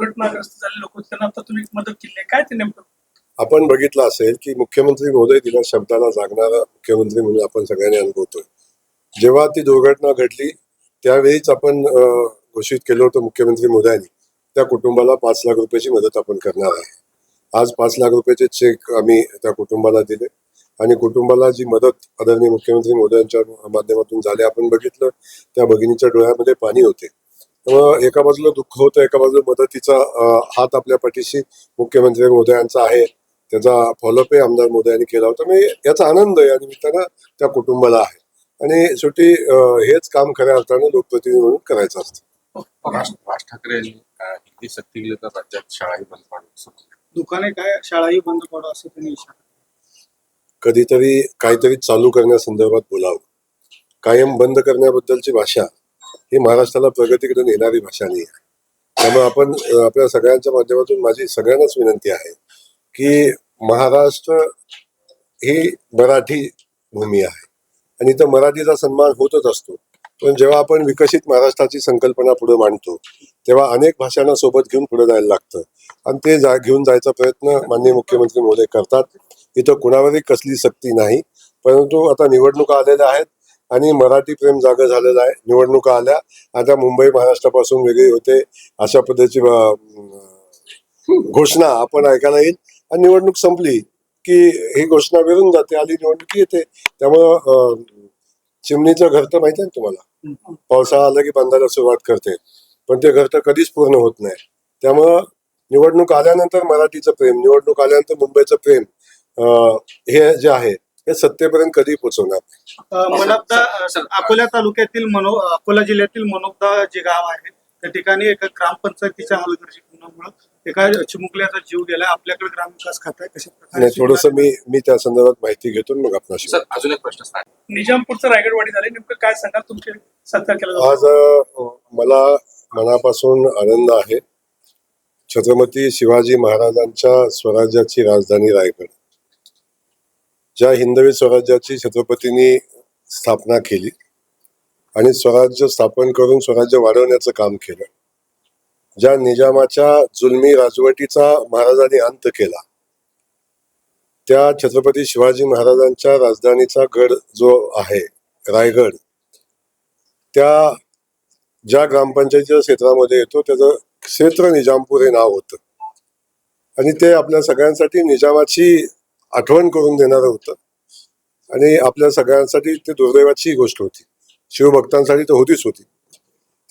दुर्घटनाग्रस्त झाले लोक त्यांना आता तुम्ही मदत केली आहे. काय ते नेमकं? आपण बघितलं असेल की मुख्यमंत्री महोदय तिला शब्दाला जागणारा मुख्यमंत्री म्हणून आपण सगळ्यांनी अनुभवतोय. जेव्हा ती दुर्घटना घडली त्यावेळीच आपण घोषित केलं होतं मुख्यमंत्री मोदयांनी त्या कुटुंबाला पाच लाख रुपयाची मदत आपण करणार आहे. आज पाच लाख रुपयाचे चेक आम्ही त्या कुटुंबाला दिले. आणि कुटुंबाला जी मदत आदरणीय मुख्यमंत्री मोदयांच्या माध्यमातून झाली आपण बघितलं त्या भगिनीच्या डोळ्यामध्ये पाणी होते. त्यामुळं एका बाजूला दुःख होतं एका बाजूला मदतीचा हात आपल्या पाठीशी मुख्यमंत्री मोदयांचा आहे. त्याचा फॉलोअपही आमदार मोदयांनी केला होता. मी याचा आनंद या निमित्तानं त्या कुटुंबाला आहे. आणि शेवटी हेच काम खऱ्या अर्थानं लोकप्रतिनिधी म्हणून करायचं असतं. राज ठाकरे यांनी हिंदी सक्ती केली तर राज्यात शाळाही बंद पाडू. दुकाने काय शाळाही बंद पडू असं त्यांनी इशारा कधीतरी काहीतरी चालू करण्यासंदर्भात बोलावं. कायम बंद करण्याबद्दलची भाषा ही महाराष्ट्राला प्रगतीकडे नेणारी भाषा नाही आहे. त्यामुळे आपण आपल्या सगळ्यांच्या माध्यमातून माझी सगळ्यांनाच विनंती आहे की महाराष्ट्र ही मराठी भूमी आहे. आणि इथं मराठीचा सन्मान होतच असतो. पण जेव्हा आपण विकसित महाराष्ट्राची संकल्पना पुढे मांडतो तेव्हा अनेक भाषांना सोबत घेऊन पुढे जायला लागतं. आणि ते जा घेऊन जायचा प्रयत्न माननीय मुख्यमंत्री महोदय करतात. इथं कुणावरही कसली सक्ती नाही. परंतु आता निवडणुका आलेल्या आहेत. आणि मराठी प्रेम जागं झालेलं आहे. निवडणुका आल्या. आता मुंबई महाराष्ट्रापासून वेगळी होते अशा पद्धतीची घोषणा आपण ऐकायला येईल. आणि निवडणूक संपली की ही घोषणा विरून जाते. आली निवडणूक येते. त्यामुळं चिमणीचं घर तर माहिती आहे ना तुम्हाला? पावसाळा आला की बांधायला सुरुवात करते. पण ते घर तर कधीच पूर्ण होत नाही. त्यामुळं निवडणूक आल्यानंतर मराठीचं प्रेम निवडणूक आल्यानंतर मुंबईचं प्रेम हे जे आहे हे सत्तेपर्यंत कधी पोहोचवणार अं, अकोला तालुक्यातील मनो अकोला जिल्ह्यातील मनोगदा जे गाव आहे त्या ठिकाणी एका ग्रामपंचायतीच्या हलगर्जीपणामुळे एका चिमुकल्याचा जीव गेला आपल्याकडे ग्रामविकास खातं आहे. कशा नाही थोडस मी मी त्या संदर्भात माहिती घेतो आणि मग आपणाशी सर अजून एक प्रश्न सांग. निजामपूरचं रायगडवाडी झाले नेमकं काय सांगाल? तुमचे सत्कार केला जातो? आज अ, मला मनापासून आनंद आहे. छत्रपती शिवाजी महाराजांच्या स्वराज्याची राजधानी रायगड. ज्या हिंदवी स्वराज्याची छत्रपतींनी स्थापना केली आणि स्वराज्य स्थापन करून स्वराज्य वाढवण्याचं काम केलं. ज्या निजामाच्या जुलमी राजवटीचा महाराजांनी अंत केला त्या छत्रपती शिवाजी महाराजांच्या राजधानीचा गड जो आहे रायगड त्या ज्या ग्रामपंचायतीच्या क्षेत्रामध्ये येतो त्याचं क्षेत्र निजामपूर हे नाव होतं. आणि ते आपल्या सगळ्यांसाठी निजामाची आठवण करून देणारं होतं. आणि आपल्या सगळ्यांसाठी ते दुर्दैवाची गोष्ट होती. शिवभक्तांसाठी तर होतीच होती.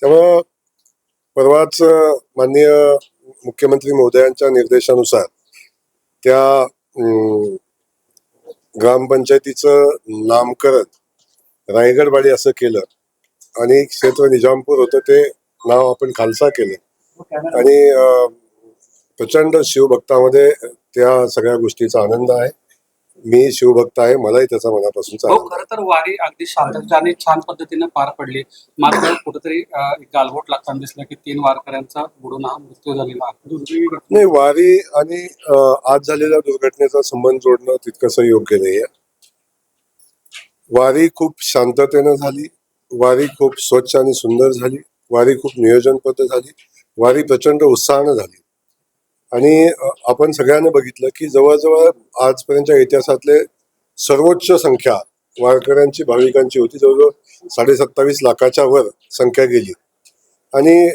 त्यामुळं परवाच माननीय मुख्यमंत्री महोदयांच्या निर्देशानुसार त्या ग्रामपंचायतीचं नामकरण रायगडवाडी असं केलं आणि क्षेत्र निजामपूर होतं ते नाव आपण खालसा केलं. आणि प्रचंड शिवभक्तामध्ये त्या सगळ्या गोष्टीचा आनंद आहे. मी शिवभक्त आहे मलाही त्याचा मनापासूनचा हो. खरं तर वारी अगदी शांततेत आणि छान पद्धतीनं पार पडली. मात्र कुठेतरी गालबोट लागताना दिसलं की तीन वारकऱ्यांचा बुडून हा मृत्यू झालेला. नाही वारी आणि आज झालेल्या दुर्घटनेचा संबंध जोडणं तितकंसं योग्य नाहीये. वारी खूप शांततेनं झाली. वारी खूप स्वच्छ आणि सुंदर झाली. वारी खूप नियोजनबद्ध झाली. वारी प्रचंड उत्साहानं झाली. आणि आपण सगळ्यांनी बघितलं की जवळजवळ आजपर्यंतच्या इतिहासातले सर्वोच्च संख्या वारकऱ्यांची भाविकांची होती. जवळजवळ साडे सत्तावीस लाखाच्या वर संख्या गेली. आणि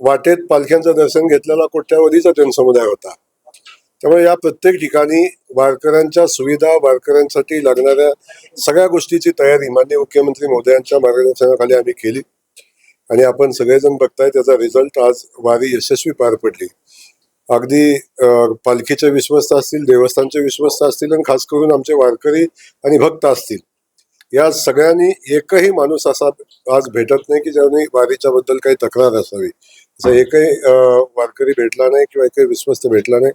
वाटेत पालख्यांचं दर्शन घेतलेला कोट्यावधीचा जनसमुदाय होता. त्यामुळे या प्रत्येक ठिकाणी वारकऱ्यांच्या सुविधा वारकऱ्यांसाठी लागणाऱ्या सगळ्या गोष्टीची तयारी माननीय मुख्यमंत्री मोदयांच्या मार्गदर्शनाखाली आम्ही केली. आणि आपण सगळेजण बघताय त्याचा रिझल्ट आज वारी यशस्वी पार पडली. अगदी पालखीचे विश्वस्त असतील देवस्थानचे विश्वस्त असतील आणि खास करून आमचे वारकरी आणि भक्त असतील. या सगळ्यांनी एकही माणूस असा आज भेटत नाही की ज्याने वारीच्या बद्दल काही तक्रार असावी. असं एकही वारकरी भेटला नाही किंवा एकही विश्वस्त भेटला नाही.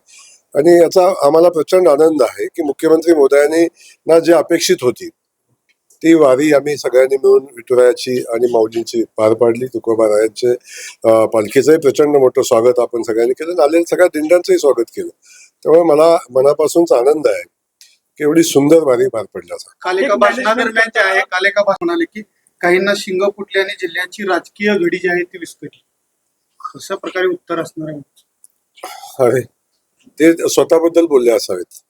आणि याचा आम्हाला प्रचंड आनंद आहे की मुख्यमंत्री मोदयांनी ना जे अपेक्षित होती ती वारी आम्ही सगळ्यांनी मिळून विठुरायाची आणि माऊलींची पार पाडली तुकोबारायांचे पालखीचंही प्रचंड मोठं स्वागत आपण सगळ्यांनी केलं आणि आलेल्या सगळ्या दिंड्यांचंही स्वागत केलं. त्यामुळे मला मनापासूनच आनंद आहे की एवढी सुंदर वारी पार काल एका भाषणादरम्यान जे आहे. काल एका भाषण म्हणाले की काहींना शिंग फुटली आणि जिल्ह्याची राजकीय घडी जी आहे ती विस्कटली. अशा प्रकारे उत्तर असणार आहे? अरे ते स्वतःबद्दल बोलले असावेत.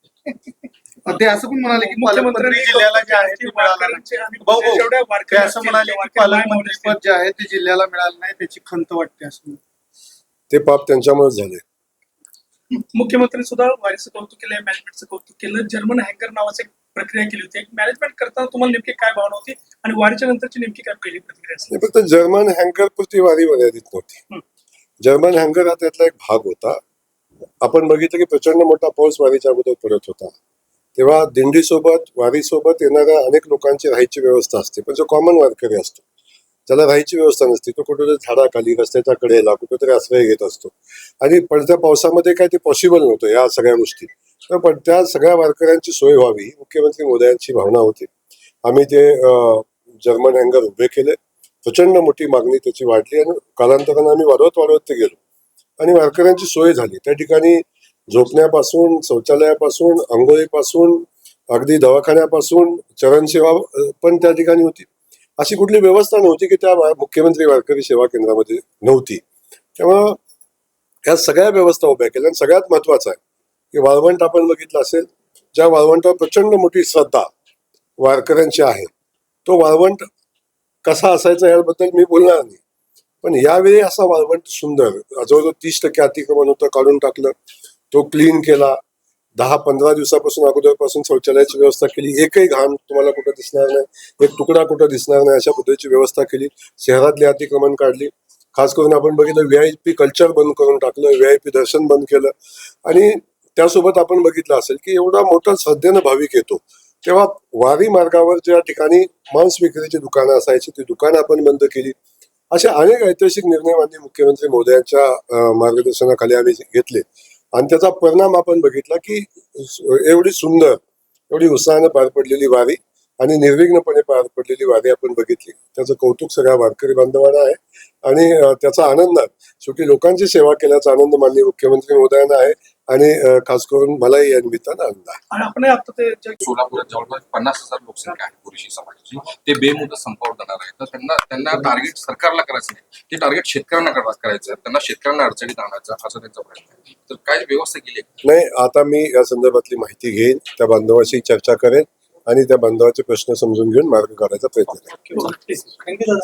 ते असं पण म्हणाले की पालकमंत्री जिल्ह्याला जे आहे ते मिळालं नाही. ते असं म्हणाले की पालकमंत्री पद जे आहे ते जिल्ह्याला मिळालं नाही त्याची खंत वाटते असं ते पाप त्यांच्यामुळेच झाले. मुख्यमंत्री सुद्धा वारीचं कौतुक केलं मॅनेजमेंटचं कौतुक केलं जर्मन हँकर नावाची एक प्रक्रिया केली होती. एक मॅनेजमेंट करताना तुम्हाला नेमकी काय भावना होती आणि वारीच्या नंतरची नेमकी काय पहिली प्रतिक्रिया फक्त जर्मन हँकर पुरती वारी मर्यादित नव्हती. जर्मन हँकर हा त्यातला एक भाग होता. आपण बघितलं की प्रचंड मोठा पाऊस वारीच्या अगोदर पडत होता. तेव्हा दिंडीसोबत वारीसोबत येणाऱ्या अनेक लोकांची राहायची व्यवस्था असते. पण जो कॉमन वारकरी असतो त्याला राहायची व्यवस्था नसते. तो कुठेतरी झाडाखाली रस्त्याच्या कडेला कुठेतरी आश्रय घेत असतो. आणि पडत्या पावसामध्ये काय ते पॉसिबल नव्हतं या सगळ्या गोष्टी. तर पण त्या सगळ्या वारकऱ्यांची सोय व्हावी मुख्यमंत्री मोदयांची भावना होती. आम्ही ते जर्मन हँगर उभे केले. प्रचंड मोठी मागणी त्याची वाढली आणि कालांतरानं आम्ही वाढवत वाढवत ते गेलो. आणि वारकऱ्यांची सोय झाली. त्या ठिकाणी झोपण्यापासून शौचालयापासून आंघोळीपासून अगदी दवाखान्यापासून चरणसेवा पण त्या ठिकाणी होती. अशी कुठली व्यवस्था नव्हती की त्या मुख्यमंत्री वारकरी सेवा केंद्रामध्ये नव्हती. त्यामुळं या सगळ्या व्यवस्था उभ्या केल्या आणि सगळ्यात महत्वाचं आहे की वाळवंट आपण बघितलं असेल ज्या वाळवंटावर प्रचंड मोठी श्रद्धा वारकऱ्यांची आहे तो वाळवंट कसा असायचा याबद्दल मी बोलणार नाही. पण यावेळी असा वाळवंट सुंदर जवळजवळ तीस टक्के अतिक्रमण होतं काढून टाकलं. तो क्लीन केला. दहा पंधरा दिवसापासून अगोदरपासून शौचालयाची व्यवस्था केली. एकही घाण तुम्हाला कुठं दिसणार नाही. एक तुकडा कुठं दिसणार नाही अशा पद्धतीची व्यवस्था केली. शहरातली अतिक्रमण काढली. खास करून आपण बघितलं व्ही आय पी कल्चर बंद करून टाकलं व्ही आय पी दर्शन बंद केलं. आणि त्यासोबत आपण बघितलं असेल की एवढा मोठा श्रद्धेनं भाविक येतो. तेव्हा वारी मार्गावर ज्या ठिकाणी मांस विक्रीची दुकानं असायची. ती दुकानं आपण बंद केली. असे अनेक ऐतिहासिक निर्णय माननीय मुख्यमंत्री मोदयांच्या मार्गदर्शनाखाली आम्ही घेतले. आणि त्याचा परिणाम आपण बघितला की एवढी सुंदर एवढी उत्साहानं पार पडलेली वारी आणि निर्विघ्नपणे पार पडलेली वारी आपण बघितली. त्याचं कौतुक सगळ्या वारकरी बांधवांना आहे. आणि त्याचा आनंद शेवटी लोकांची सेवा केल्याचा आनंद माननीय मुख्यमंत्री महोदयांना आहे. आणि खास करून मलाही या निमित्तानं आनंद आहे. आणि आपण आता ते जे सोलापुरात जवळपास पन्नास हजार लोकसंख्या आहे पुरुषी समाजाची. ते बेमुदत संपावर जाणार आहे तर त्यांना त्यांना टार्गेट सरकारला करायचं नाही. ते टार्गेट शेतकऱ्यांना करा- करायचं आहे. त्यांना शेतकऱ्यांना अडचणीत आणायचं असं त्यांचा प्रयत्न आहे. तर काय व्यवस्था केली? नाही आता मी या संदर्भातली माहिती घेईन त्या बांधवाशी चर्चा करेन आणि त्या बांधवाचे प्रश्न समजून घेऊन मार्ग काढायचा प्रयत्न करेन. थँक्यू